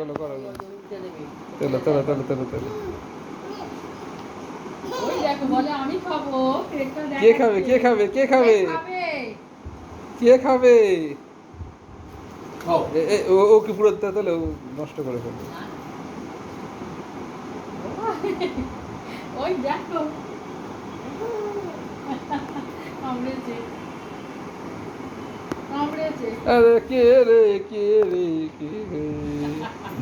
চলো করো। চলো চলো চলো চলো চলো ওই দেখো বলে আমি খাব। পেটটা কে খাবে কে খাবে কে খাবে? কে খাবে? কে খাবে? খাও। এ- এ- ও ও কি পুরো তাহলে ও নষ্ট করে ফেলবে। ওই দেখো। কামড়েছে কামড়েছে আরে কে রে কে রে কে রে?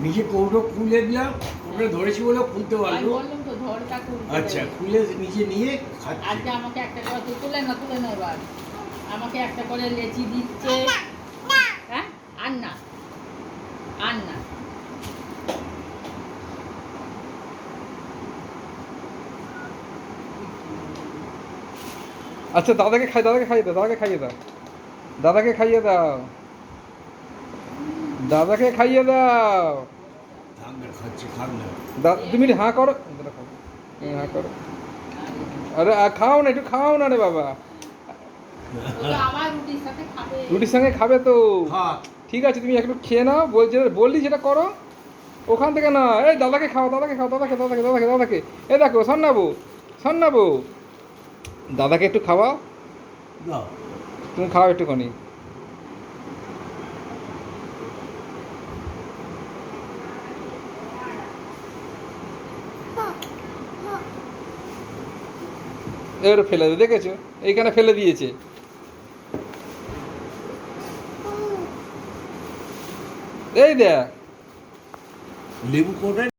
নিজে কৌটো খুলে দিলাম ওটা ধরেছি বলে খুলতে আমি পারল। বললাম তো ধরটা খুলতে আচ্ছা খুলে নিজে নিয়ে আজকে আমাকে একটা করে তো তুলে না তুলে না এবার। আমাকে একটা করে লেচি দিচ্ছে। হ্যাঁ আর না আর না আচ্ছা দাদাকে খাই দাদাকে খাইয়ে দাও দাদাকে খাইয়ে দাও দাদাকে খাইয়ে দাও। দাদাকে খাইয়ে দাও। তুমি হাঁ করো। হাঁ করো। আরে খাও না একটু খাও না রে বাবা। রুটির সাথে খাবে। রুটির সঙ্গে খাবে তো। ঠিক আছে তুমি একটু খেয়ে নাও বলছি বললি যেটা করো ওখান থেকে না এই দাদাকে খাও দাদাকে খাও দাদাকে দাদাকে দাদাকে দাদাকে। এ দেখো সন্নাবু সন্নাবু। দাদাকে একটু খাওয়াও। দাও। তুমি খাও একটুখানি। এবারে ফেলে দে দেখেছ? এইখানে ফেলে দিয়েছে। এই দেখ। লেবু